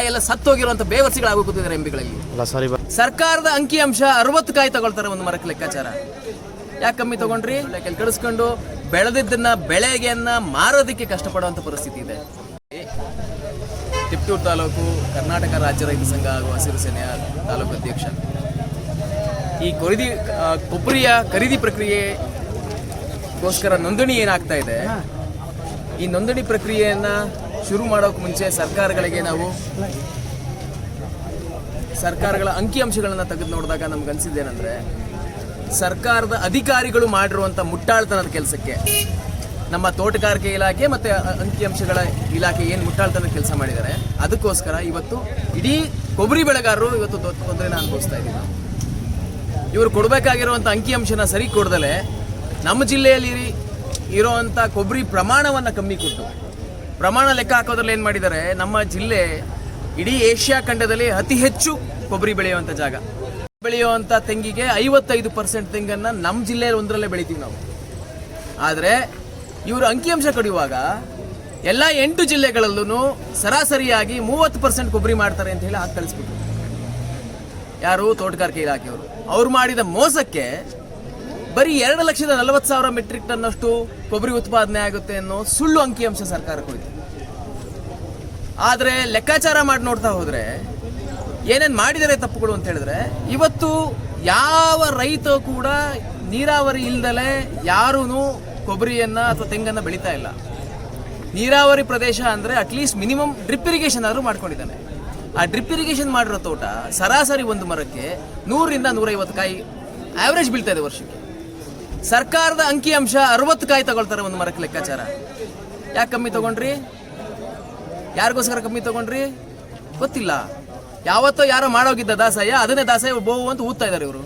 ಬಾಯೆಲ್ಲ ಸತ್ತೋಗಿರುವಂತ ಬೇವರ್ಸಿಗಳಾಗಿ ಕೂತಿದ್ದಾರೆ ಎಂಬಿಗಳಲ್ಲಿ ಅಲ್ಲ ಸಾರಿ ಬಾ ಸರ್ಕಾರದ ಅಂಕಿಅಂಶ ಅರವತ್ತು ಕಾಯಿ ತಗೊಳ್ತಾರೆ ಒಂದು ಮರಕ್ಕೆ ಲೆಕ್ಕಾಚಾರ. ಯಾಕೆ ಕಮ್ಮಿ ತಗೊಂಡ್ರಿ? ಲೆಕ್ಕ ಕಳಿಸ್ಕೊಂಡು ಬೆಳೆದಿದ್ದನ್ನ ಬೆಳೆಗೆಯನ್ನ ಮಾರೋದಕ್ಕೆ ಕಷ್ಟಪಡುವಂತ ಪರಿಸ್ಥಿತಿ ಇದೆ. ತಿಪ್ಟೂರು ತಾಲೂಕು ಕರ್ನಾಟಕ ರಾಜ್ಯ ರೈತ ಸಂಘ ಹಾಗೂ ಹಸಿರು ಸೇನೆಯ ತಾಲೂಕು ಅಧ್ಯಕ್ಷ. ಈ ಖರೀದಿ ಕೊಬ್ಬರಿಯ ಖರೀದಿ ಪ್ರಕ್ರಿಯೆಗೋಸ್ಕರ ನೋಂದಣಿ ಏನಾಗ್ತಾ ಇದೆ? ಈ ನೋಂದಣಿ ಪ್ರಕ್ರಿಯೆಯನ್ನ ಶುರು ಮಾಡೋಕ್ಕೆ ಮುಂಚೆ ಸರ್ಕಾರಗಳಿಗೆ ನಾವು ಸರ್ಕಾರಗಳ ಅಂಕಿಅಂಶಗಳನ್ನು ತೆಗೆದು ನೋಡಿದಾಗ ನಮ್ಗೆ ಅನ್ಸಿದ್ದೇನೆಂದ್ರೆ, ಸರ್ಕಾರದ ಅಧಿಕಾರಿಗಳು ಮಾಡಿರುವಂಥ ಮುಟ್ಟಾಳ್ತನದ ಕೆಲಸಕ್ಕೆ, ನಮ್ಮ ತೋಟಗಾರಿಕೆ ಇಲಾಖೆ ಮತ್ತು ಅಂಕಿಅಂಶಗಳ ಇಲಾಖೆ ಏನು ಮುಟ್ಟಾಳ್ತನದ ಕೆಲಸ ಮಾಡಿದ್ದಾರೆ, ಅದಕ್ಕೋಸ್ಕರ ಇವತ್ತು ಇಡೀ ಕೊಬ್ಬರಿ ಬೆಳೆಗಾರರು ಇವತ್ತು ತೊಂದರೆನ ಅನುಭವಿಸ್ತಾ ಇದ್ದೀವಿ. ಇವರು ಕೊಡಬೇಕಾಗಿರುವಂಥ ಅಂಕಿಅಂಶನ ಸರಿ ಕೊಡ್ದಲೆ ನಮ್ಮ ಜಿಲ್ಲೆಯಲ್ಲಿ ಇರೋವಂಥ ಕೊಬ್ಬರಿ ಪ್ರಮಾಣವನ್ನು ಕಮ್ಮಿ ಕೊಟ್ಟು ಪ್ರಮಾಣ ಲೆಕ್ಕ ಹಾಕೋದ್ರಲ್ಲಿ ಏನು ಮಾಡಿದ್ದಾರೆ? ನಮ್ಮ ಜಿಲ್ಲೆ ಇಡೀ ಏಷ್ಯಾ ಖಂಡದಲ್ಲಿ ಅತಿ ಹೆಚ್ಚು ಕೊಬ್ಬರಿ ಬೆಳೆಯುವಂಥ ಜಾಗ. ಬೆಳೆಯುವಂಥ ತೆಂಗಿಗೆ ಐವತ್ತೈದು ಪರ್ಸೆಂಟ್ ತೆಂಗನ್ನು ನಮ್ಮ ಜಿಲ್ಲೆಯಲ್ಲಿ ಒಂದರಲ್ಲೇ ಬೆಳಿತೀವಿ ನಾವು. ಆದರೆ ಇವರು ಅಂಕಿಅಂಶ ಕಡಿಯುವಾಗ ಎಲ್ಲ ಎಂಟು ಜಿಲ್ಲೆಗಳಲ್ಲೂ ಸರಾಸರಿಯಾಗಿ ಮೂವತ್ತು ಪರ್ಸೆಂಟ್ ಕೊಬ್ಬರಿ ಮಾಡ್ತಾರೆ ಅಂತ ಹೇಳಿ ಹಾಕಿ ಕಳಿಸ್ಬಿಟ್ರು. ಯಾರು? ತೋಟಗಾರಿಕೆ ಇಲಾಖೆಯವರು. ಅವ್ರು ಮಾಡಿದ ಮೋಸಕ್ಕೆ ಬರೀ ಎರಡು ಲಕ್ಷದ ನಲವತ್ತು ಸಾವಿರ ಮೆಟ್ರಿಕ್ ಟನ್ನಷ್ಟು ಕೊಬ್ಬರಿ ಉತ್ಪಾದನೆ ಆಗುತ್ತೆ ಅನ್ನೋ ಸುಳ್ಳು ಅಂಕಿಅಂಶ ಸರ್ಕಾರಕ್ಕೂ ಇದೆ. ಆದರೆ ಲೆಕ್ಕಾಚಾರ ಮಾಡಿ ನೋಡ್ತಾ ಹೋದರೆ, ಏನೇನು ಮಾಡಿದರೆ ತಪ್ಪುಗಳು ಅಂತ ಹೇಳಿದ್ರೆ, ಇವತ್ತು ಯಾವ ರೈತ ಕೂಡ ನೀರಾವರಿ ಇಲ್ದಲೆ ಯಾರೂ ಕೊಬ್ಬರಿಯನ್ನು ಅಥವಾ ತೆಂಗನ್ನ ಬೆಳೀತಾ ಇಲ್ಲ. ನೀರಾವರಿ ಪ್ರದೇಶ ಅಂದರೆ ಅಟ್ಲೀಸ್ಟ್ ಮಿನಿಮಮ್ ಡ್ರಿಪ್ ಇರಿಗೇಷನ್ ಆದರೂ ಮಾಡ್ಕೊಂಡಿದ್ದಾನೆ. ಆ ಡ್ರಿಪ್ ಇರಿಗೇಷನ್ ಮಾಡಿರೋ ತೋಟ ಸರಾಸರಿ ಒಂದು ಮರಕ್ಕೆ ನೂರಿಂದ ನೂರೈವತ್ತು ಕಾಯಿ ಆ್ಯಾವ್ರೇಜ್ ಬೀಳ್ತಾ ಇದೆ ವರ್ಷಕ್ಕೆ. ಸರ್ಕಾರದ ಅಂಕಿಅಂಶ ಅರವತ್ತು ಕಾಯಿ ತಗೊಳ್ತಾರೆ ಒಂದು ಮರಕ್ಕೆ ಲೆಕ್ಕಾಚಾರ. ಯಾಕೆ ಕಮ್ಮಿ ತಗೊಂಡ್ರಿ? ಯಾರಿಗೋಸ್ಕರ ಕಮ್ಮಿ ತಗೊಂಡ್ರಿ? ಗೊತ್ತಿಲ್ಲ. ಯಾವತ್ತೋ ಯಾರೋ ಮಾಡೋಗಿದ್ದ ದಾಸಯ್ಯ ಅದನ್ನೇ ದಾಸಯ್ಯ ಬೋವು ಅಂತ ಊದ್ತಾ ಇದ್ದಾರೆ ಇವರು.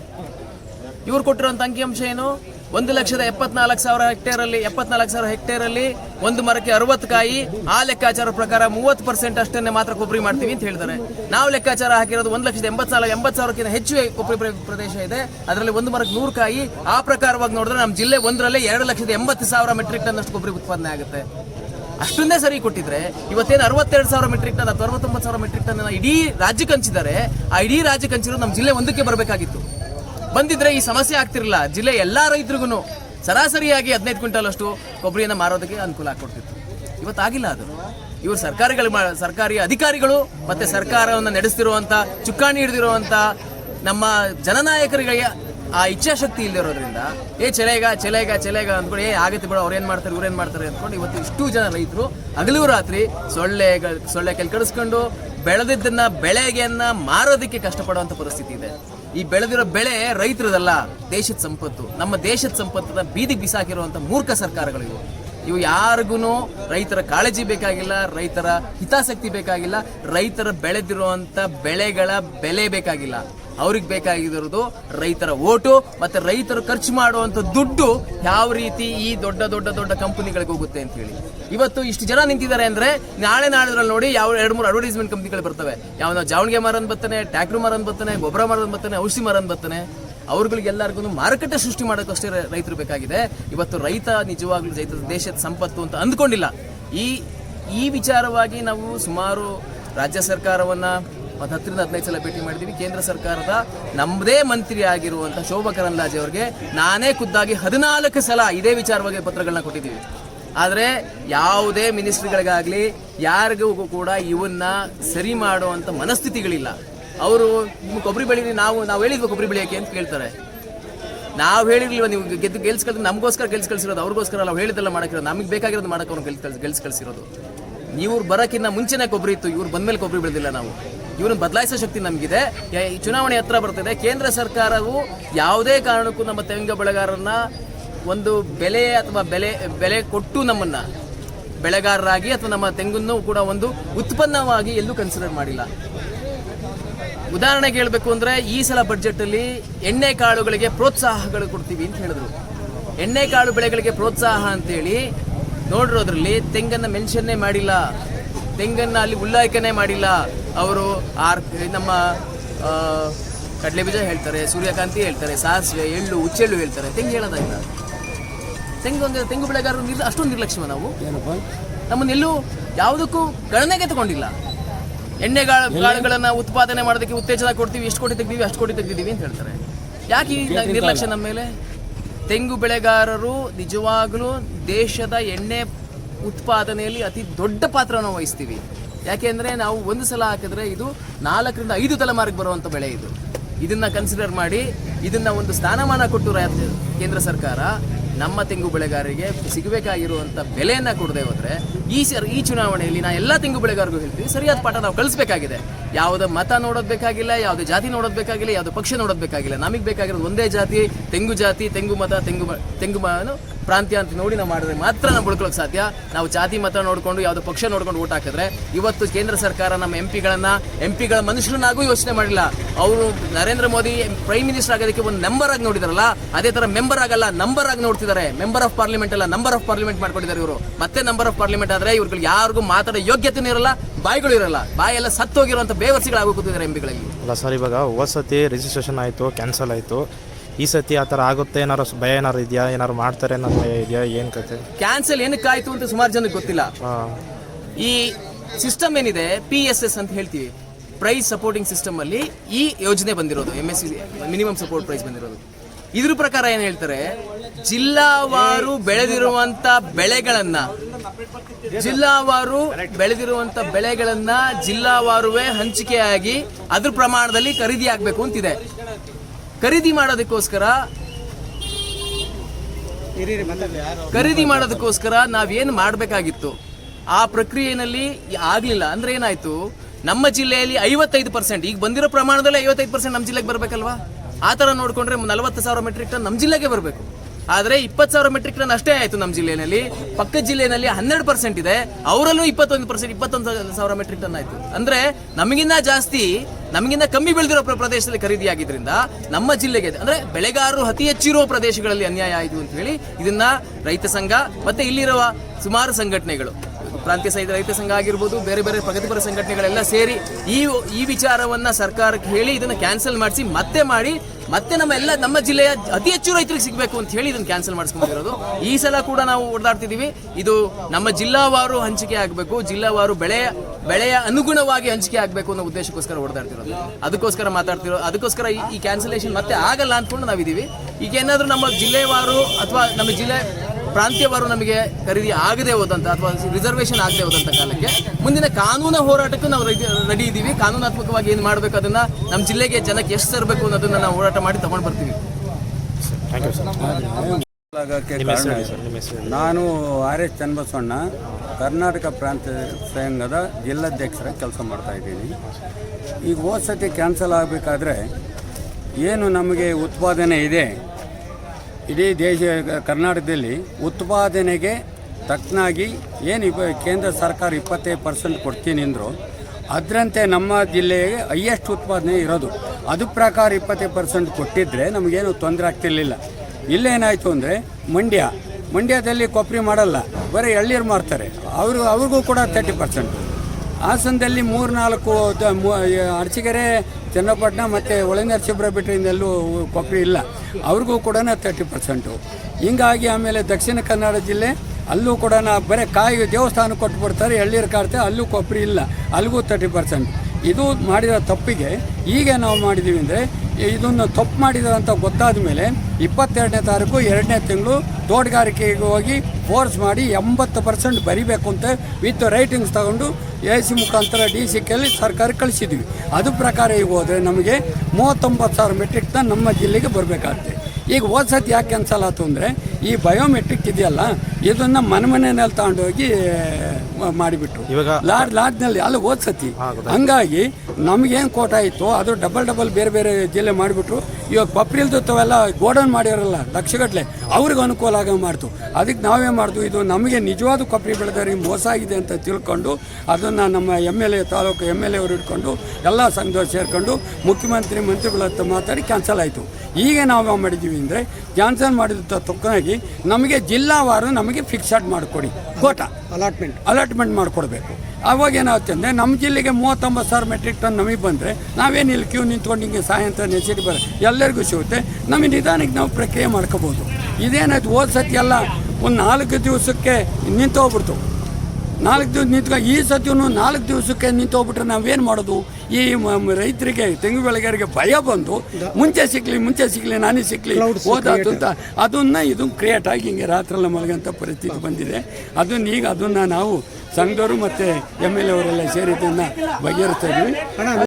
ಇವ್ರು ಅಂಕಿ ಅಂಕಿಅಂಶ ಏನು? ಒಂದು ಲಕ್ಷದ ಎಪ್ಪತ್ನಾಲ್ಕು ಸಾವಿರ ಹೆಕ್ಟೇರ್ ಅಲ್ಲಿ ಎಪ್ಪತ್ನಾಲ್ಕು ಸಾವಿರ ಹೆಕ್ಟೇರ್ ಅಲ್ಲಿ ಒಂದು ಮರಕ್ಕೆ ಅರವತ್ತು ಕಾಯಿ, ಆ ಲೆಕ್ಕಾಚಾರ ಪ್ರಕಾರ ಮೂವತ್ತು ಪರ್ಸೆಂಟ್ ಅಷ್ಟನ್ನೇ ಮಾತ್ರ ಕೊಬ್ಬರಿ ಮಾಡ್ತೀವಿ ಅಂತ ಹೇಳ್ತಾರೆ. ನಾವು ಲೆಕ್ಕಾಚಾರ ಹಾಕಿರೋದು ಒಂದು ಲಕ್ಷದ ಎಂಬತ್ತು ಸಾವಿರ ಎಂಬತ್ತು ಸಾವಿರಕ್ಕಿಂತ ಹೆಚ್ಚು ಕೊಬ್ಬರಿ ಪ್ರ- ಪ್ರದೇಶ ಇದೆ. ಅದರಲ್ಲಿ ಒಂದು ಮರಕ್ಕೆ ನೂರು ಕಾಯಿ, ಆ ಪ್ರಕಾರವಾಗಿ ನೋಡಿದ್ರೆ ನಮ್ಮ ಜಿಲ್ಲೆ ಒಂದರಲ್ಲೇ ಎರಡು ಲಕ್ಷದ ಎಂಬತ್ತು ಸಾವಿರ ಮೆಟ್ರಿಕ್ ಟನ್ ಅಷ್ಟು ಕೊಬ್ಬರಿ ಉತ್ಪಾದನೆ ಆಗುತ್ತೆ. ಅಷ್ಟನ್ನೇ ಸರಿ ಕೊಟ್ಟಿದ್ರೆ ಇವತ್ತೇನು ಅರವತ್ತೆರಡು ಸಾವಿರ ಮೆಟ್ರಿಕ್ ಟನ್ ಅಥವಾ ಅರವತ್ತೊಂಬತ್ತು ಸಾವಿರ ಮೆಟ್ರಿಕ್ ಟನ್ ಇಡೀ ರಾಜ್ಯಕ್ಕೆ ಹಂಚಿದ್ದಾರೆ. ಆ ಇಡೀ ರಾಜ್ಯಕ್ಕೆ ಹಂಚಿರೋದು ನಮ್ಮ ಜಿಲ್ಲೆ ಒಂದಕ್ಕೆ ಬರಬೇಕಾಗಿತ್ತು. ಬಂದಿದ್ರೆ ಈ ಸಮಸ್ಯೆ ಆಗ್ತಿರಲಿಲ್ಲ. ಜಿಲ್ಲೆ ಎಲ್ಲಾ ರೈತರಿಗೂ ಸರಾಸರಿಯಾಗಿ ಹದಿನೈದು ಕ್ವಿಂಟಲ್ ಅಷ್ಟು ಕೊಬ್ಬರಿಯನ್ನು ಮಾರೋದಕ್ಕೆ ಅನುಕೂಲ ಆಗ್ಕೊಡ್ತಿತ್ತು. ಇವತ್ತಾಗಿಲ್ಲ ಅದು. ಇವರು ಸರ್ಕಾರಿಗಳು ಸರ್ಕಾರಿ ಅಧಿಕಾರಿಗಳು ಮತ್ತೆ ಸರ್ಕಾರವನ್ನು ನಡೆಸ್ತಿರುವಂತ, ಚುಕ್ಕಾಣಿ ಹಿಡಿದಿರುವಂತ ನಮ್ಮ ಜನನಾಯಕರಿಗೆ ಆ ಇಚ್ಛಾಶಕ್ತಿ ಇಲ್ಲದಿರೋದ್ರಿಂದ ಏ ಚೆಲೆಗ ಚೆಲೆಗ ಚೆಲೆಗ ಅಂದ್ಕೊಂಡು ಏ ಆಗತ್ತೆ ಅವ್ರು ಏನು ಮಾಡ್ತಾರೆ, ಇವ್ರೇನ್ ಮಾಡ್ತಾರೆ ಅಂದ್ಕೊಂಡು ಇವತ್ತು ಇಷ್ಟು ಜನ ರೈತರು ಹಗಲು ರಾತ್ರಿ ಸೊಳ್ಳೆ ಸೊಳ್ಳೆ ಕೆಲ್ ಕಡಿಸ್ಕೊಂಡು ಬೆಳೆದಿದ್ದನ್ನ, ಬೆಳೆಗೆಯನ್ನ ಮಾರೋದಕ್ಕೆ ಕಷ್ಟಪಡುವಂತ ಪರಿಸ್ಥಿತಿ ಇದೆ. ಈ ಬೆಳೆದಿರೋ ಬೆಳೆ ರೈತರದಲ್ಲ, ದೇಶದ ಸಂಪತ್ತು. ನಮ್ಮ ದೇಶದ ಸಂಪತ್ತನ್ನ ಬೀದಿಗೆ ಬಿಸಾಕಿರುವಂಥ ಮೂರ್ಖ ಸರ್ಕಾರಗಳು ಇವು. ಇವು ಯಾರಿಗೂ ರೈತರ ಕಾಳಜಿ ಬೇಕಾಗಿಲ್ಲ, ರೈತರ ಹಿತಾಸಕ್ತಿ ಬೇಕಾಗಿಲ್ಲ, ರೈತರ ಬೆಳೆದಿರುವಂಥ ಬೆಳೆಗಳ ಬೆಲೆ ಬೇಕಾಗಿಲ್ಲ. ಅವ್ರಿಗೆ ಬೇಕಾಗಿರೋದು ರೈತರ ಓಟು ಮತ್ತೆ ರೈತರು ಖರ್ಚು ಮಾಡುವಂತ ದುಡ್ಡು ಯಾವ ರೀತಿ ಈ ದೊಡ್ಡ ದೊಡ್ಡ ದೊಡ್ಡ ಕಂಪನಿಗಳಿಗೆ ಹೋಗುತ್ತೆ ಅಂತ ಹೇಳಿ. ಇವತ್ತು ಇಷ್ಟು ಜನ ನಿಂತಿದ್ದಾರೆ ಅಂದ್ರೆ ನಾಳೆ ನಾಳೆದ್ರಲ್ಲಿ ನೋಡಿ ಯಾವ ಎರಡು ಮೂರು ಅಡ್ವರ್ಟೈಸ್ಮೆಂಟ್ ಕಂಪ್ನಿಗಳು ಬರ್ತವೆ. ಯಾವ ಜಾವಣಿಗೆ ಮರನ್ ಬರ್ತಾನೆ ಟ್ಯಾಕ್ಟ್ರು ಮರನ್ ಬರ್ತಾನೆ ಗೊಬ್ಬರ ಮರನ್ ಬರ್ತಾನೆ ಔಷಧಿ ಮರನ್ ಬರ್ತಾನೆ ಅವ್ರುಗಳಿಗೆಲ್ಲರಿಗೂ ಮಾರುಕಟ್ಟೆ ಸೃಷ್ಟಿ ಮಾಡೋಕ್ಕಷ್ಟೇ ರೈತರು ಬೇಕಾಗಿದೆ. ಇವತ್ತು ರೈತ ನಿಜವಾಗ್ಲೂ ರೈತ ದೇಶದ ಸಂಪತ್ತು ಅಂತ ಅಂದ್ಕೊಂಡಿಲ್ಲ. ಈ ಈ ವಿಚಾರವಾಗಿ ನಾವು ಸುಮಾರು ರಾಜ್ಯ ಸರ್ಕಾರವನ್ನ ಒಂದು ಹತ್ತರಿಂದ ಹದಿನೈದು ಸಲ ಭೇಟಿ ಮಾಡಿದ್ದೀವಿ ಕೇಂದ್ರ ಸರ್ಕಾರದ ನಮ್ಮದೇ ಮಂತ್ರಿ ಆಗಿರುವಂಥ ಶೋಭಾ ಕರಂದ್ಲಾಜೆ ಅವರಿಗೆ ನಾನೇ ಖುದ್ದಾಗಿ ಹದಿನಾಲ್ಕು ಸಲ ಇದೇ ವಿಚಾರವಾಗಿ ಪತ್ರಗಳನ್ನ ಕೊಟ್ಟಿದ್ದೀವಿ. ಆದರೆ ಯಾವುದೇ ಮಿನಿಸ್ಟ್ರಿಗಳಿಗಾಗಲಿ, ಯಾರಿಗೂ ಕೂಡ ಇವನ್ನ ಸರಿ ಮಾಡುವಂಥ ಮನಸ್ಥಿತಿಗಳಿಲ್ಲ. ಅವರು ನಿಮ್ಮ ಕೊಬ್ಬರಿ ಬೆಳೀರಿ ನಾವು ನಾವು ಹೇಳಿದ್ವಿ ಕೊಬ್ಬರಿ ಬೆಳೆಯೋಕೆ ಅಂತ ಕೇಳ್ತಾರೆ. ನಾವು ಹೇಳಿರ್ಲಿಲ್ಲ ನೀವು ಗೆದ್ದು ಗೆಲ್ಸ್ಕೊಳ್ತೀವಿ ನಮಗೋಸ್ಕರ ಗೆಲ್ಸ್ ಕಳಿಸಿರೋದು, ಅವ್ರಿಗೋಸ್ಕರ ನಾವು ಹೇಳಿದ್ದೆಲ್ಲ ಮಾಡೋಕ್ಕಿರೋದು ನಮಗೆ ಬೇಕಾಗಿರೋದು ಮಾಡೋಕೆ ಅವ್ರು ಗೆಲ್ಸ್ ಕಳಿಸಿರೋದು ಗೆಲ್ಸ್ ಇವ್ರು ಬರೋಕ್ಕಿಂತ ಮುಂಚೆನೇ ಕೊಬ್ಬರಿ ಇತ್ತು, ಇವ್ರು ಬಂದ್ಮೇಲೆ ಕೊಬ್ಬರಿ ಬೆಳೆದಿಲ್ಲ ನಾವು. ಇವ್ರನ್ನ ಬದಲಾಯಿಸೋ ಶಕ್ತಿ ನಮಗಿದೆ. ಈ ಚುನಾವಣೆ ಹತ್ರ ಬರ್ತಿದೆ. ಕೇಂದ್ರ ಸರ್ಕಾರವು ಯಾವುದೇ ಕಾರಣಕ್ಕೂ ನಮ್ಮ ತೆಂಗ ಬೆಳೆಗಾರರನ್ನ ಒಂದು ಬೆಲೆ ಅಥವಾ ಬೆಲೆ ಬೆಲೆ ಕೊಟ್ಟು ನಮ್ಮನ್ನ ಬೆಳೆಗಾರರಾಗಿ ಅಥವಾ ನಮ್ಮ ತೆಂಗನ್ನು ಕೂಡ ಒಂದು ಉತ್ಪನ್ನವಾಗಿ ಎಲ್ಲೂ ಕನ್ಸಿಡರ್ ಮಾಡಿಲ್ಲ. ಉದಾಹರಣೆಗೆ ಹೇಳಬೇಕು ಅಂದ್ರೆ ಈ ಸಲ ಬಡ್ಜೆಟಲ್ಲಿ ಎಣ್ಣೆ ಕಾಳುಗಳಿಗೆ ಪ್ರೋತ್ಸಾಹಗಳು ಕೊಡ್ತೀವಿ ಅಂತ ಹೇಳಿದ್ರು. ಎಣ್ಣೆ ಕಾಳು ಬೆಳೆಗಳಿಗೆ ಪ್ರೋತ್ಸಾಹ ಅಂತೇಳಿ ನೋಡಿರೋದ್ರಲ್ಲಿ ತೆಂಗನ್ನ ಮೆನ್ಷನ್ನೇ ಮಾಡಿಲ್ಲ. ತೆಂಗನ್ನ ಅಲ್ಲಿ ಉಲ್ಲೇಖನೆ ಮಾಡಿಲ್ಲ. ಅವರು ಆರ್ ನಮ್ಮ ಕಡಲೆ ಬೀಜ ಹೇಳ್ತಾರೆ ಸೂರ್ಯಕಾಂತಿ ಹೇಳ್ತಾರೆ ಸಾಸಿವೆ ಎಳ್ಳು ಉಚ್ಚೆಳ್ಳು ಹೇಳ್ತಾರೆ. ತೆಂಗು ಹೇಳೋದಾಗಿಲ್ಲ ತೆಂಗು ಒಂದು ತೆಂಗು ಬೆಳೆಗಾರರು ನಿರ್ಲ ಅಷ್ಟೊಂದು ನಿರ್ಲಕ್ಷ್ಯ ನಾವು. ನಮ್ಮನ್ನೆಲ್ಲೂ ಯಾವುದಕ್ಕೂ ಗಣನೆಗೆ ತಗೊಂಡಿಲ್ಲ. ಎಣ್ಣೆ? ಕಾಳುಗಳನ್ನು ಉತ್ಪಾದನೆ ಮಾಡೋದಕ್ಕೆ ಉತ್ತೇಜನ ಕೊಡ್ತೀವಿ ಎಷ್ಟು ಕೋಟಿ ತೆಗ್ದೀವಿ ಅಷ್ಟು ಕೋಟಿ ತೆಗ್ದಿದ್ದೀವಿ ಅಂತ ಹೇಳ್ತಾರೆ. ಯಾಕೆ ಈ ನಿರ್ಲಕ್ಷ್ಯ ನಮ್ಮ ಮೇಲೆ? ತೆಂಗು ಬೆಳೆಗಾರರು ನಿಜವಾಗಲೂ ದೇಶದ ಎಣ್ಣೆ ಉತ್ಪಾದನೆಯಲ್ಲಿ ಅತಿ ದೊಡ್ಡ ಪಾತ್ರವನ್ನು ವಹಿಸ್ತೀವಿ. ಯಾಕೆಂದ್ರೆ ನಾವು ಒಂದು ಸಲ ಹಾಕಿದ್ರೆ ಇದು ನಾಲ್ಕರಿಂದ ಐದು ತಲೆಮಾರಿಗೆ ಬರುವಂಥ ಬೆಳೆ ಇದು. ಇದನ್ನ ಕನ್ಸಿಡರ್ ಮಾಡಿ ಇದನ್ನ ಒಂದು ಸ್ಥಾನಮಾನ ಕೊಟ್ಟು ಕೇಂದ್ರ ಸರ್ಕಾರ ನಮ್ಮ ತೆಂಗು ಬೆಳೆಗಾರರಿಗೆ ಸಿಗಬೇಕಾಗಿರುವಂಥ ಬೆಲೆಯನ್ನು ಕೊಡದೆ ಹೋದರೆ ಈ ಸರ್ ಈ ಚುನಾವಣೆಯಲ್ಲಿ ನಾ ಎಲ್ಲ ತೆಂಗು ಬೆಳೆಗಾರರಿಗೂ ಹೇಳ್ತೀವಿ, ಸರಿಯಾದ ಪಾಠ ನಾವು ಕಳಿಸ್ಬೇಕಾಗಿದೆ. ಯಾವುದೇ ಮತ ನೋಡೋದು ಬೇಕಾಗಿಲ್ಲ, ಯಾವುದೇ ಜಾತಿ ನೋಡೋದು ಬೇಕಾಗಿಲ್ಲ, ಯಾವುದೇ ಪಕ್ಷ ನೋಡೋದು ಬೇಕಾಗಿಲ್ಲ. ನಮಗೆ ಬೇಕಾಗಿರೋದು ಒಂದೇ ಜಾತಿ, ತೆಂಗು ಜಾತಿ, ತೆಂಗು ಮತ, ತೆಂಗು ತೆಂಗು ಮ- ಏನು? ಪ್ರಾಂತ್ಯ ಅಂತ ನೋಡಿ ನಾವು ಮಾಡಿದ್ರೆ ಮಾತ್ರ ನಾವು ಉಳ್ಕೊಳ್ಳೋಕೆ ಸಾಧ್ಯ. ನಾವು ಜಾತಿ ಮತ ನೋಡಿಕೊಂಡು, ಯಾವುದೋ ಪಕ್ಷ ನೋಡ್ಕೊಂಡು ಓಟ್ ಹಾಕಿದ್ರೆ ಇವತ್ತು ಕೇಂದ್ರ ಸರ್ಕಾರ ನಮ್ಮ ಎಂ ಪಿಗಳನ್ನ ಎಂ ಪಿಗಳ ಮನುಷ್ಯರನ್ನಾಗೂ ಯೋಚನೆ ಮಾಡಿಲ್ಲ. ಅವರು ನರೇಂದ್ರ ಮೋದಿ ಪ್ರೈಮ್ ಮಿನಿಸ್ಟರ್ ಆಗೋದಕ್ಕೆ ಒಂದು ನಂಬರ್ ಆಗಿ ನೋಡಿದಾರಲ್ಲ, ಅದೇ ತರ ಮೆಂಬರ್ ಆಗಲ್ಲ ನಂಬರ್ ಆಗಿ ನೋಡ್ತಿದ್ದಾರೆ. ಮೆಂಬರ್ ಆಫ್ ಪಾರ್ಲಿಮೆಂಟ್ ಅಲ್ಲ ನಂಬರ್ ಆಫ್ ಪಾರ್ಲಿಮೆಂಟ್ ಮಾಡ್ಕೊಂಡಿದ್ದಾರೆ ಇವರು. ಮತ್ತೆ ನಂಬರ್ ಆಫ್ ಪಾರ್ಲಿಮೆಂಟ್ ಆದ್ರೆ ಇವ್ರಿಗೆ ಯಾರಿಗೂ ಮಾತಾಡೋ ಯೋಗ್ಯತೆನೂ ಇರಲ್ಲ, ಬಾಯಿಗಳು ಇರಲ್ಲ. ಬಾಯೆಲ್ಲ ಸತ್ತೋಗಿರುವಂಥ ಬೇವರ್ಸಿಗಳಾಗಿ ಕೂತಿದ್ದಾರೆ ಎಂ ಪಿಗಳಲ್ಲಿ ಅಲ್ಲ ಸರ್, ಇವಾಗ ಹೋದ ಸತಿ ರಿಜಿಸ್ಟ್ರೇಷನ್ ಆಯಿತು ಕ್ಯಾನ್ಸಲ್ ಆಯಿತು. ಈ ಸತಿ ಆ ಥರ ಆಗುತ್ತೆ ಏನಾರು ಭಯ ಏನಾರು ಇದೆಯಾ ಏನಾರು ಮಾಡ್ತಾರೆ ಅನ್ನೋ ಭಯ ಇದೆಯಾ ಏನು ಕತೆ? ಕ್ಯಾನ್ಸಲ್ ಏನಕ್ಕೆ ಆಯ್ತು ಅಂತ ಸುಮಾರು ಜನಕ್ಕೆ ಗೊತ್ತಿಲ್ಲ. ಹಾಂ. ಈ ಸಿಸ್ಟಮ್ ಏನಿದೆ ಪಿ ಎಸ್ ಎಸ್ ಅಂತ ಹೇಳ್ತೀವಿ. ಪ್ರೈಸ್ ಸಪೋರ್ಟಿಂಗ್ ಸಿಸ್ಟಮ್ ಅಲ್ಲಿ ಈ ಯೋಜನೆ ಬಂದಿರೋದು M S C minimum support price ಬಂದಿರೋದು. ಇದ್ರ ಪ್ರಕಾರ ಏನ್ ಹೇಳ್ತಾರೆ? ಜಿಲ್ಲಾವಾರು ಬೆಳೆದಿರುವಂತ ಬೆಳೆಗಳನ್ನ ಜಿಲ್ಲಾವಾರು ಬೆಳೆದಿರುವಂತ ಬೆಳೆಗಳನ್ನ ಜಿಲ್ಲಾವಾರುವೆ ಹಂಚಿಕೆಯಾಗಿ ಅದ್ರ ಪ್ರಮಾಣದಲ್ಲಿ ಖರೀದಿ ಆಗ್ಬೇಕು ಅಂತಿದೆ. ಖರೀದಿ ಮಾಡೋದಕ್ಕೋಸ್ಕರ ಖರೀದಿ ಮಾಡೋದಕ್ಕೋಸ್ಕರ ನಾವೇನು ಮಾಡಬೇಕಾಗಿತ್ತು? ಆ ಪ್ರಕ್ರಿಯೆಯಲ್ಲಿ ಆಗಲಿಲ್ಲ. ಅಂದ್ರೆ ಏನಾಯ್ತು? ನಮ್ಮ ಜಿಲ್ಲೆಯಲ್ಲಿ ಐವತ್ತೈದು ಪರ್ಸೆಂಟ್ ಈಗ ಬಂದಿರೋ ಪ್ರಮಾಣದಲ್ಲಿ ಐವತ್ತೈದು ಪರ್ಸೆಂಟ್ ನಮ್ಮ ಜಿಲ್ಲೆಗೆ ಬರಬೇಕಲ್ವಾ? ಆ ಥರ ನೋಡಿಕೊಂಡ್ರೆ ನಲವತ್ತು ಸಾವಿರ ಮೆಟ್ರಿಕ್ ಟನ್ ನಮ್ಮ ಜಿಲ್ಲೆಗೆ ಬರಬೇಕು. ಆದರೆ ಇಪ್ಪತ್ತು ಸಾವಿರ ಮೆಟ್ರಿಕ್ ಟನ್ ಅಷ್ಟೇ ಆಯಿತು ನಮ್ಮ ಜಿಲ್ಲೆಯಲ್ಲಿ. ಪಕ್ಕ ಜಿಲ್ಲೆಯಲ್ಲಿ ಹನ್ನೆರಡು ಪರ್ಸೆಂಟ್ ಇದೆ. ಅವರಲ್ಲೂ ಇಪ್ಪತ್ತೊಂದು ಪರ್ಸೆಂಟ್ ಇಪ್ಪತ್ತೊಂದು ಸಾವಿರ ಮೆಟ್ರಿಕ್ ಟನ್ ಆಯಿತು. ಅಂದರೆ ನಮಗಿನ್ನ ಜಾಸ್ತಿ, ನಮಗಿನ್ನ ಕಮ್ಮಿ ಬೆಳೆದಿರೋ ಪ್ರ- ಪ್ರದೇಶದಲ್ಲಿ ಖರೀದಿ ಆಗಿದ್ರಿಂದ ನಮ್ಮ ಜಿಲ್ಲೆಗೆ, ಅಂದ್ರೆ ಬೆಳೆಗಾರರು ಅತಿ ಹೆಚ್ಚಿರುವ ಪ್ರದೇಶಗಳಲ್ಲಿ ಅನ್ಯಾಯ ಆಯಿತು ಅಂತ ಹೇಳಿ ಇದನ್ನ ರೈತ ಸಂಘ ಮತ್ತೆ ಇಲ್ಲಿರುವ ಸುಮಾರು ಸಂಘಟನೆಗಳು ಪ್ರಾಂತ್ಯ ಸಹಿತ ರೈತ ಸಂಘ ಆಗಿರ್ಬೋದು, ಬೇರೆ ಬೇರೆ ಪ್ರಗತಿಪರ ಸಂಘಟನೆಗಳೆಲ್ಲ ಸೇರಿ ಈ ಈ ವಿಚಾರವನ್ನು ಸರ್ಕಾರಕ್ಕೆ ಹೇಳಿ ಇದನ್ನು ಕ್ಯಾನ್ಸಲ್ ಮಾಡಿಸಿ ಮತ್ತೆ ಮಾಡಿ, ಮತ್ತೆ ನಮ್ಮ ಎಲ್ಲ ನಮ್ಮ ಜಿಲ್ಲೆಯ ಅತಿ ಹೆಚ್ಚು ರೈತರಿಗೆ ಸಿಗಬೇಕು ಅಂತ ಹೇಳಿ ಇದನ್ನು ಕ್ಯಾನ್ಸಲ್ ಮಾಡಿಸ್ಕೊಂಡಿರೋದು. ಈ ಸಲ ಕೂಡ ನಾವು ಓಡಾಡ್ತಿದ್ದೀವಿ. ಇದು ನಮ್ಮ ಜಿಲ್ಲಾವಾರು ಹಂಚಿಕೆ ಆಗಬೇಕು, ಜಿಲ್ಲಾವಾರು ಬೆಳೆಯ ಬೆಳೆಯ ಅನುಗುಣವಾಗಿ ಹಂಚಿಕೆ ಆಗಬೇಕು ಅನ್ನೋ ಉದ್ದೇಶಕ್ಕೋಸ್ಕರ ಓಡಾಡ್ತಿರೋದು. ಅದಕ್ಕೋಸ್ಕರ ಮಾತಾಡ್ತಿರೋ, ಅದಕ್ಕೋಸ್ಕರ ಈ- ಕ್ಯಾನ್ಸಲೇಷನ್ ಮತ್ತೆ ಆಗಲ್ಲ ಅಂದ್ಕೊಂಡು ನಾವಿದ್ದೀವಿ. ಈಗ ಏನಾದರೂ ನಮ್ಮ ಜಿಲ್ಲೆವಾರು ಅಥವಾ ನಮ್ಮ ಜಿಲ್ಲೆ ಪ್ರಾಂತ್ಯವಾರು ನಮಗೆ ಖರೀದಿ ಆಗದೆ ಹೋದಂತ ಅಥವಾ ರಿಸರ್ವೇಶನ್ ಆಗದೆ ಹೋದಂತ ಕಾಲಕ್ಕೆ ಮುಂದಿನ ಕಾನೂನು ಹೋರಾಟಕ್ಕೂ ನಾವು ರೆಡಿ ಇದ್ದೀವಿ. ಕಾನೂನಾತ್ಮಕವಾಗಿ ಏನು ಮಾಡಬೇಕು ಅದನ್ನ ನಮ್ಮ ಜಿಲ್ಲೆಗೆ ಜನಕ್ಕೆ ಎಷ್ಟು ತರಬೇಕು ಅನ್ನೋದನ್ನ ನಾವು ಹೋರಾಟ ಮಾಡಿ ತಗೊಂಡು ಬರ್ತೀವಿ. ನಾನು ಆರ್ ಎಸ್ ಚನ್ನಬಸವಣ್ಣ ಕರ್ನಾಟಕ ಪ್ರಾಂತ ಸಂಘದ ಜಿಲ್ಲಾಧ್ಯಕ್ಷರ ಕೆಲಸ ಮಾಡ್ತಾ ಇದ್ದೀನಿ. ಈಗ ಹೋದ ಸತಿ ಕ್ಯಾನ್ಸಲ್ ಆಗಬೇಕಾದ್ರೆ ಏನು ನಮಗೆ ಉತ್ಪಾದನೆ ಇದೆ? ಇಡೀ ದೇಶ ಕರ್ನಾಟಕದಲ್ಲಿ ಉತ್ಪಾದನೆಗೆ ತಕ್ಕನಾಗಿ ಏನು ಇಪ್ಪ ಕೇಂದ್ರ ಸರ್ಕಾರ ಇಪ್ಪತ್ತೈದು ಪರ್ಸೆಂಟ್ ಕೊಡ್ತೀನಿ ಅಂದರು, ಅದರಂತೆ ನಮ್ಮ ಜಿಲ್ಲೆಗೆ ಹೈಯೆಸ್ಟ್ ಉತ್ಪಾದನೆ ಇರೋದು. ಅದು ಪ್ರಕಾರ ಇಪ್ಪತ್ತೈದು ಪರ್ಸೆಂಟ್ ಕೊಟ್ಟಿದ್ದರೆ ನಮಗೇನು ತೊಂದರೆ ಆಗ್ತಿರಲಿಲ್ಲ. ಇಲ್ಲೇನಾಯಿತು ಅಂದರೆ ಮಂಡ್ಯ. ಮಂಡ್ಯದಲ್ಲಿ ಕೊಬ್ಬರಿ ಮಾಡಲ್ಲ. ಬರೀ ಎಳ್ಳೀರು ಮಾರ್ತಾರೆ. ಅವರು, ಅವ್ರಿಗೂ ಕೂಡ ತರ್ಟಿ ಪರ್ಸೆಂಟು ಹಾಸನದಲ್ಲಿ ಮೂರು ನಾಲ್ಕು ಅರ್ಚಿಗೆರೆ ಚನ್ನಪಟ್ಟಣ ಮತ್ತು ಬಿಟ್ಟರೆ ಇನ್ನೆಲ್ಲೂ ಕೊಬ್ಬರಿ ಇಲ್ಲ. ಅವ್ರಿಗೂ ಕೂಡ ತರ್ಟಿ ಪರ್ಸೆಂಟು ಹಿಂಗಾಗಿ ಆಮೇಲೆ ದಕ್ಷಿಣ ಕನ್ನಡ ಜಿಲ್ಲೆ ಅಲ್ಲೂ ಕೂಡ ಬರೀ ಕಾಯಿ ದೇವಸ್ಥಾನ ಕೊಟ್ಬಿಡ್ತಾರೆ ಎಳ್ಳೀರು ಕಾಡ್ತಾರೆ ಅಲ್ಲೂ ಕೊಬ್ಬರಿ ಇಲ್ಲ. ಅಲ್ಲಿಗೂ ತರ್ಟಿ ಪರ್ಸೆಂಟ್ ಇದು ಮಾಡಿದ ತಪ್ಪಿಗೆ ಈಗ ನಾವು ಮಾಡಿದ್ದೀವಿ ಅಂದರೆ ಇದನ್ನು ತಪ್ಪು ಮಾಡಿದ ಅಂತ ಗೊತ್ತಾದ ಮೇಲೆ ಇಪ್ಪತ್ತೆರಡನೇ ತಾರೀಕು, ಎರಡನೇ ತಿಂಗಳು ತೋಟಗಾರಿಕೆಗೆ ಹೋಗಿ ಫೋರ್ಸ್ ಮಾಡಿ ಎಂಬತ್ತು ಪರ್ಸೆಂಟ್ ಬರಿಬೇಕು ಅಂತ ವಿತ್ ರೈಟಿಂಗ್ಸ್ ತಗೊಂಡು ಎ ಸಿ ಮುಖಾಂತರ ಡಿ ಸಿ ಕೆಲ್ಲಿ ಸರ್ಕಾರ ಕಳಿಸಿದ್ವಿ. ಅದು ಪ್ರಕಾರ ಈಗ ಹೋದರೆ ನಮಗೆ ಮೂವತ್ತೊಂಬತ್ತು ಸಾವಿರ ಮೆಟ್ರಿಕ್ ಟನ್ ನಮ್ಮ ಜಿಲ್ಲೆಗೆ ಬರಬೇಕಾಗುತ್ತೆ. ಈಗ ಹೋದ ಸತಿ ಯಾಕೆ ಕ್ಯಾನ್ಸಲ್ ಆಯ್ತು ಅಂದರೆ ಈ ಬಯೋಮೆಟ್ರಿಕ್ ಇದೆಯಲ್ಲ ಇದನ್ನು ಮನೆ ಮನೆಯಲ್ಲಿ ತಗೊಂಡೋಗಿ ಮಾಡಿಬಿಟ್ರು. ಲಾಡ್ ಲಾಡ್ನಲ್ಲಿ ಅಲ್ಲಿ ಓದ್ಸತಿ ಸತಿ. ಹಂಗಾಗಿ ನಮಗೇನು ಕೋಟ ಇತ್ತು ಅದು ಡಬಲ್ ಡಬಲ್ ಬೇರೆ ಬೇರೆ ಜಿಲ್ಲೆ ಮಾಡಿಬಿಟ್ರು. ಇವಾಗ ಕೊಪ್ರಿಲ್ದತ್ತವೆಲ್ಲ ಗೋಡನ್ ಮಾಡಿರಲ್ಲ ಲಕ್ಷಗಟ್ಟಲೆ ಅವ್ರಿಗೆ ಅನುಕೂಲ ಆಗ ಮಾಡ್ತು ಅದಕ್ಕೆ ನಾವೇ ಮಾಡ್ದು ಇದು ನಮಗೆ ನಿಜವಾದ ಕೊಬ್ಬರಿ ಬೆಳೆದವ್ರಿಗೆ ಮೋಸ ಆಗಿದೆ ಅಂತ ತಿಳ್ಕೊಂಡು ಅದನ್ನು ನಮ್ಮ ಎಂ ಎಲ್ ಎ ತಾಲೂಕು ಎಂ ಎಲ್ ಎ ಅವರು ಇಟ್ಕೊಂಡು ಎಲ್ಲ ಸಂಘದವ್ರು ಸೇರ್ಕೊಂಡು ಮುಖ್ಯಮಂತ್ರಿ ಮಂತ್ರಿಗಳ ಹತ್ರ ಮಾತಾಡಿ ಕ್ಯಾನ್ಸಲ್ ಆಯಿತು. ಈಗ ನಾವು ಮಾಡಿದೀವಿ ಮಾಡಿದ್ದೀವಿ ಅಂದರೆ ಕ್ಯಾನ್ಸಲ್ ಮಾಡಿದ ತಕ್ಕನಾಗಿ ನಮಗೆ ಜಿಲ್ಲಾವಾರು ನಮಗೆ ಫಿಕ್ಸಡ್ ಮಾಡಿಕೊಡಿ. ಕೋಟ. ಅಲಾಟ್ಮೆಂಟ್ ಅಲಾಟ್ಮೆಂಟ್ ಮಾಡಿಕೊಡ್ಬೇಕು. ಅವಾಗ ಏನಾಗುತ್ತೆ ಅಂದರೆ ನಮ್ಮ ಜಿಲ್ಲೆಗೆ ಮೂವತ್ತೊಂಬತ್ತು ಸಾವಿರ ಮೆಟ್ರಿಕ್ ಟನ್ ನಮಗೆ ಬಂದರೆ ನಾವೇನು ಇಲ್ಲಿ ಕ್ಯೂ ನಿಂತ್ಕೊಂಡು ಹಿಂಗೆ ಸಾಯಂತ್ರ ನೆಸಿಟಿ ಬರ ಎಲ್ಲರಿಗೂ ಸಿಗುತ್ತೆ. ನಮಗೆ ನಿಧಾನಕ್ಕೆ ನಾವು ಪ್ರಕ್ರಿಯೆ ಮಾಡ್ಕೋಬೋದು. ಇದೇನಾಯ್ತು ಹೋದ ಸತಿ ಎಲ್ಲ ಒಂದು ನಾಲ್ಕು ದಿವಸಕ್ಕೆ ನಿಂತು ಹೋಗ್ಬಿಡ್ತು ನಾಲ್ಕು ದಿವಸ ನಿಂತ್ಕೊ ಈ ಸತಿಯೂ ನಾಲ್ಕು ದಿವಸಕ್ಕೆ ನಿಂತೋಗ್ಬಿಟ್ರೆ ನಾವೇನು ಮಾಡೋದು? ಈ ರೈತರಿಗೆ ತೆಂಗು ಬೆಳೆಗಾರಿಗೆ ಭಯ ಬಂದು ಮುಂಚೆ ಸಿಕ್ಲಿ ಮುಂಚೆ ಸಿಕ್ಲಿ ನಾನೇ ಸಿಗ್ಲಿ ಓದಾತು ಅಂತ ಅದನ್ನ ಇದು ಕ್ರಿಯೇಟ್ ಆಗಿ ಹಿಂಗೆ ರಾತ್ರೆಲ್ಲ ಮಲಗಂತ ಪರಿಸ್ಥಿತಿ ಬಂದಿದೆ. ಅದನ್ನ ಈಗ ಅದನ್ನ ನಾವು ಸಂಘದವರು ಮತ್ತು ಎಂ ಎಲ್ ಎ ಅವರೆಲ್ಲ ಸೇರಿದ್ದನ್ನು ಬಗೆಹರಿಸ್ತಾ ಇದ್ವಿ